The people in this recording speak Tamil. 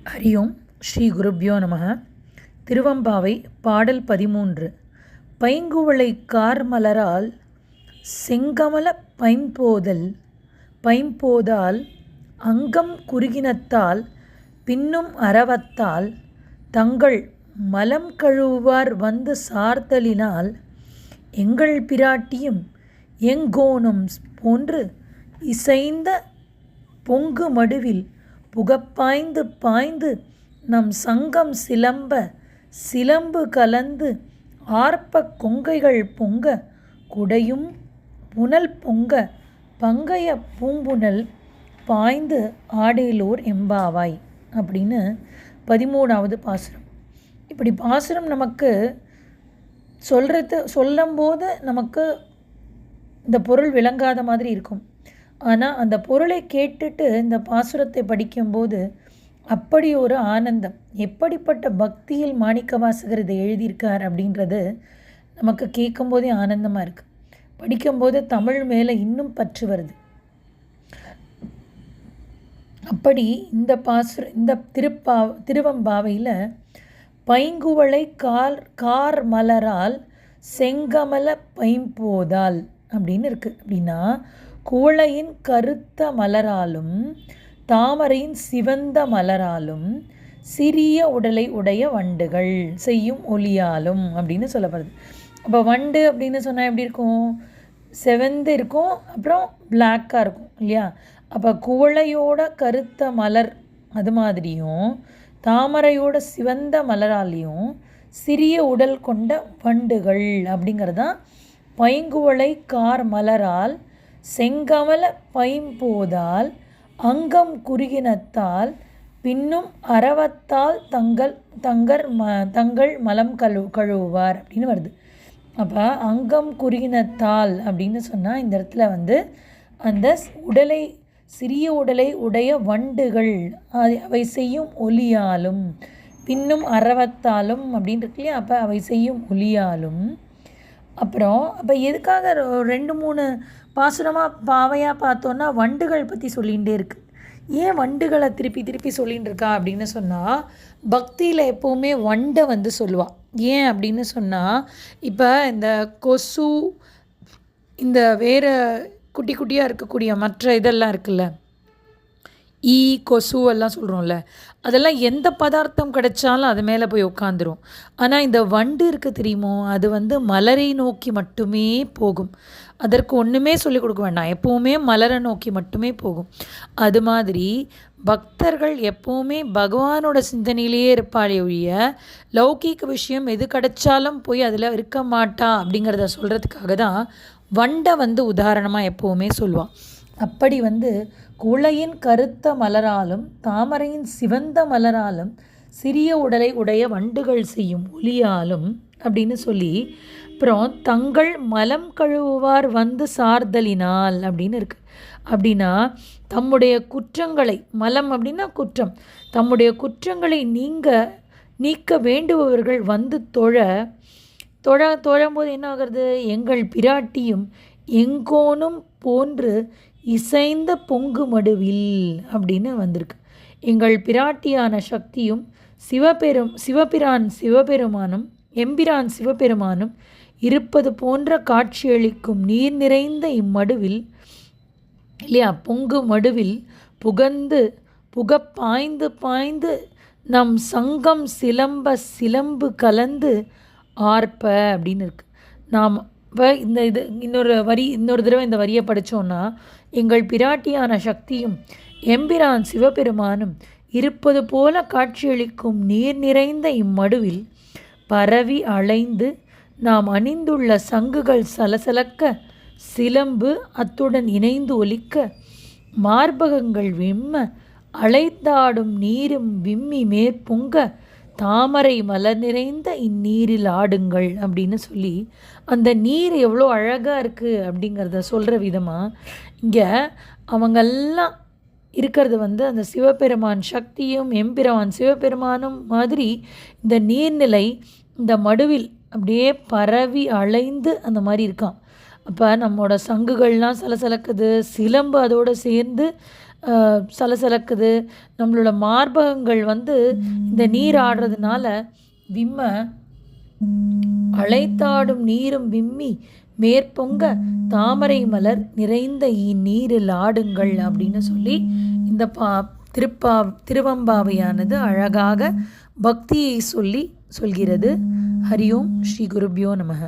ஹரி ஓம் ஸ்ரீ குருப்யோ நமக திருவம்பாவை பாடல் பதிமூன்று பைங்குவளை கார்மலரால் செங்கமல பைம்போதல் பைம்போதால் அங்கம் குறுகினத்தால் பின்னும் அறவத்தால் தங்கள் மலம் கழுவுவார் வந்து சார்தலினால் எங்கள் பிராட்டியும் எங்கோணும் போன்று இசைந்த பொங்கு மடுவில் புகப்பாய்ந்து பாய்ந்து நம் சங்கம் சிலம்ப சிலம்பு கலந்து ஆர்ப்பக் கொங்கைகள் பொங்க குடையும் புனல் பொங்க பங்கைய பூம்புனல் பாய்ந்து ஆடேலூர் எம்பாவாய் அப்படின்னு பதிமூணாவது பாசுரம். இப்படி பாசுரம் நமக்கு சொல்கிறது சொல்லும்போது நமக்கு இந்த பொருள் விளங்காத மாதிரி இருக்கும். ஆனால் அந்த பொருளை கேட்டுட்டு இந்த பாசுரத்தை படிக்கும்போது அப்படி ஒரு ஆனந்தம். எப்படிப்பட்ட பக்தியில் மாணிக்க வாசகர் இதை எழுதியிருக்கார் அப்படின்றது நமக்கு கேட்கும்போதே ஆனந்தமாக இருக்குது படிக்கும்போது தமிழ் மேலே இன்னும் பற்று வருது. அப்படி இந்த பாசுர இந்த திருப்பா திருவம்பாவையில் பைங்குவளை கார் கார் மலரால் செங்கமல பைம்போதால் அப்படின்னு இருக்குது அப்படின்னா குவளையின் கருத்த மலராலும் தாமரையின் சிவந்த மலராலும் சிறிய உடலை உடைய வண்டுகள் செய்யும் ஒளியாலும் அப்படின்னு சொல்லப்படுது. அப்போ வண்டு அப்படின்னு சொன்னால் எப்படி இருக்கும்? செவந்து இருக்கும் அப்புறம் பிளாக்காக இருக்கும் இல்லையா? அப்போ குவளையோட கருத்த மலர் அது மாதிரியும் தாமரையோட சிவந்த மலராலையும் சிறிய உடல் கொண்ட வண்டுகள் அப்படிங்கிறது தான் பைங்குவளை கார் மலரால் செங்கமல பைம்போதால் அங்கம் குறுகினத்தால் பின்னும் அறவத்தால் தங்கள் தங்கர் ம தங்கள் மலம் கழு கழுவுவார் அப்படின்னு வருது. அப்போ அங்கம் குறுகினத்தால் அப்படின்னு சொன்னால் இந்த இடத்துல வந்து அந்த உடலை சிறிய உடலை உடைய வண்டுகள் அவை செய்யும் ஒலியாலும் பின்னும் அறவத்தாலும் அப்படின்னு இருக்கு இல்லையா? அப்போ அவை செய்யும் ஒலியாலும் அப்புறம் அப்போ எதுக்காக ரெண்டு மூணு பாசுரமாக பாவையாக பார்த்தோன்னா வண்டுகள் பற்றி சொல்லிகிட்டே இருக்குது ஏன் வண்டுகளை திருப்பி திருப்பி சொல்லிகிட்டு இருக்கா அப்படின்னு சொன்னால் பக்தியில் எப்போவுமே வண்டை வந்து சொல்லுவாள் ஏன் அப்படின்னு சொன்னால் இப்போ இந்த கொசு இந்த வேறு குட்டி குட்டியாக இருக்கக்கூடிய மற்ற இதெல்லாம் இருக்குல்ல ஈ கொசு எல்லாம் சொல்கிறோம்ல அதெல்லாம் எந்த பதார்த்தம் கிடைச்சாலும் அது மேலே போய் உட்காந்துரும் ஆனால் இந்த வண்டு இருக்குது தெரியுமோ அது வந்து மலரை நோக்கி மட்டுமே போகும். அதற்கு ஒன்றுமே சொல்லிக் கொடுக்க வேண்டாம். எப்போவுமே மலரை நோக்கி மட்டுமே போகும். அது மாதிரி பக்தர்கள் எப்போவுமே பகவானோட சிந்தனையிலேயே இருப்பாளே ஒழிய லௌகீக விஷயம் எது கிடைச்சாலும் போய் அதில் இருக்க மாட்டா அப்படிங்கிறத சொல்கிறதுக்காக தான் வண்டை வந்து உதாரணமாக எப்போவுமே சொல்லுவாள் அப்படி வந்து குளையின் கருத்த மலராலும் தாமரையின் சிவந்த மலராலும் சிறிய உடலை உடைய வண்டுகள் செய்யும் ஒளியாலும் அப்படின்னு சொல்லி அப்புறம் தங்கள் மலம் கழுவுவார் வந்து சார்தலினால் அப்படின்னு இருக்குது அப்படின்னா தம்முடைய குற்றங்களை மலம் அப்படின்னா குற்றம் தம்முடைய குற்றங்களை நீங்க நீக்க வேண்டுபவர்கள் வந்து தொழ தொழ தொழும்போது என்ன ஆகிறது? எங்கள் பிராட்டியும் எங்கோனும் போன்று இசைந்த பொங்கு மடுவில் அப்படின்னு வந்திருக்கு. எங்கள் பிராட்டியான சக்தியும் சிவபெரும் சிவபிரான் சிவபெருமானும் எம்பிரான் சிவபெருமானும் இருப்பது போன்ற காட்சியளிக்கும் நீர் நிறைந்த இம்மடுவில் இல்லையா பொங்கு மடுவில் புகந்து புக பாய்ந்து பாய்ந்து நம் சங்கம் சிலம்ப சிலம்பு கலந்து ஆர்ப்ப அப்படின்னு இருக்கு. நாம் இப்போ இந்த இது இன்னொரு வரி இன்னொரு தடவை இந்த வரியை படித்தோன்னா எங்கள் பிராட்டியான சக்தியும் எம்பிரான் சிவபெருமானும் இருப்பது போல காட்சியளிக்கும் நீர் நிறைந்த இம்மடுவில் பரவி அலைந்து நாம் அணிந்துள்ள சங்குகள் சலசலக்க சிலம்பு அத்துடன் இணைந்து ஒலிக்க மார்பகங்கள் விம்ம அலைத்தாடும் நீரும் விம்மி மேற்பொங்க தாமரை மலர் நிறைந்த இந்நீரில் ஆடுங்கள் அப்படின்னு சொல்லி அந்த நீர் எவ்வளோ அழகாக இருக்குது அப்படிங்கிறத சொல்கிற விதமாக இங்கே அவங்கெல்லாம் இருக்கிறது வந்து அந்த சிவபெருமான் சக்தியும் எம்பெருமான் சிவபெருமானும் மாதிரி இந்த நீர்நிலை இந்த மடுவில் அப்படியே பரவி அலைந்து அந்த மாதிரி இருக்கான். அப்போ நம்மளோட சங்குகள்லாம் சலசலக்குது சிலம்பு அதோடு சேர்ந்து சலசலக்குது. நம்மளோட மார்பகங்கள் வந்து இந்த நீர் ஆடுறதுனால விம்ம அழைத்தாடும் நீரும் விம்மி மேற்பொங்க தாமரை மலர் நிறைந்த இந்நீரில் ஆடுங்கள் அப்படின்னு சொல்லி இந்த பா திருப்பா திருவம்பாவையானது அழகாக பக்தியை சொல்லி சொல்கிறது. ஹரி ஓம் ஸ்ரீ குருபியோ நமக.